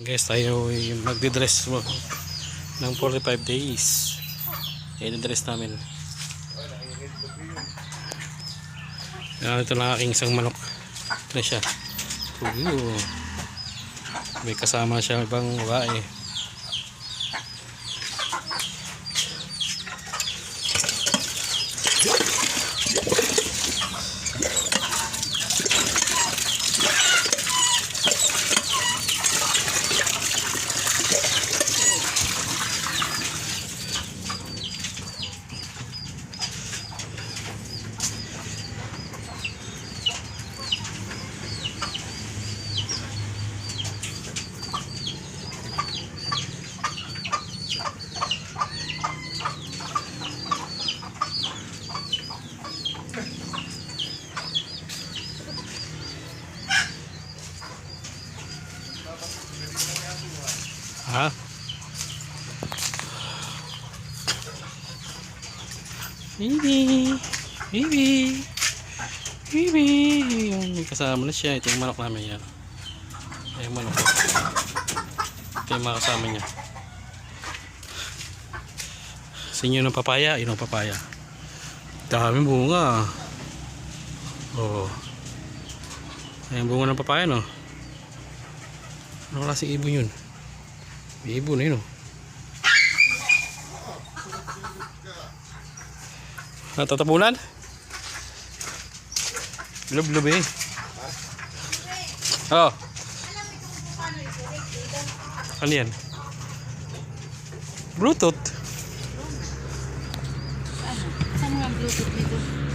Guys, tayo ay magdidress ng 45 days. I-dress namin. Yan, ito lang aking isang manok. Na siya. Ooh. May kasama siya ibang babae. Ha? Bibi! Bibi! Bibi! Yan, may kasama na siya. Ito yung manok namin yan. Ito yung manok. Ito yung mga kasama niya. Sa inyo ng papaya, yun ang papaya. Dami bunga. Oh. Ayan bunga ng papaya, no? Ano klaseng ibon yun? May ibon yun, oh. Natatapunan? Lub-lub eh. Oh. Ano yan? Bluetooth. Saan mga Bluetooth dito?